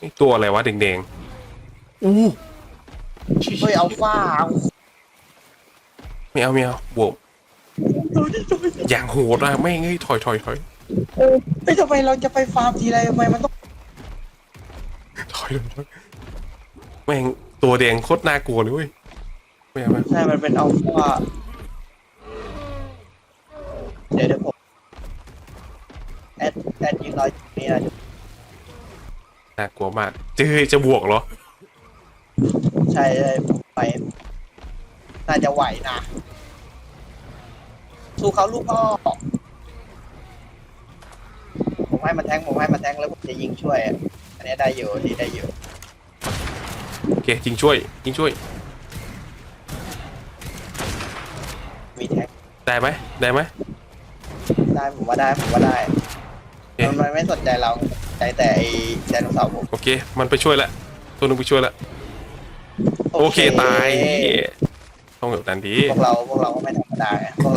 นี่ตัวอะไรวะแดงๆอู้เฮ้ยเอาฟ้าเอาไม่เอาไม่เอาบวกอย่างโหดอะแม่งเอ้ยถอยถอยถอยเออเฮ้ยทำไมเราจะไปฟาร์มทีไรทำไมมันต้องถอยถอยแม่งตัวแดงโคตรน่ากลัวเลยเว้ยไม่เอาไม่เอาใช่มันเป็นเอาฟ้าเดี๋ยวเดี๋ยวผมแอดแอดยืนรออยู่นี่นะ น่ากลัวมากเจอจะบวกเหรอ ใช่เลยผมไปน่าจะไหวนะสู้เขาลูกพ่อผมให้มันแทงผมให้มันแทงแล้วผมจะยิงช่วยอะอันนี้ได้อยู่ที่ได้อยู่โอเคจริงช่วยจริงช่วย มีแทงได้ไหมได้ไหมได้ผมว่าได้ผมว่าได้เอ๊ะมันมันไม่สนใจเรา ใจแต่ไอ้ไดโนเสาร์ผมโอเค มันไปช่วยละตัวหนึงไปช่วยละโอเคตายต้องแบบนั้นดี พวกเราพวกเราก็ไม่ธรรมดาไงพวกเรา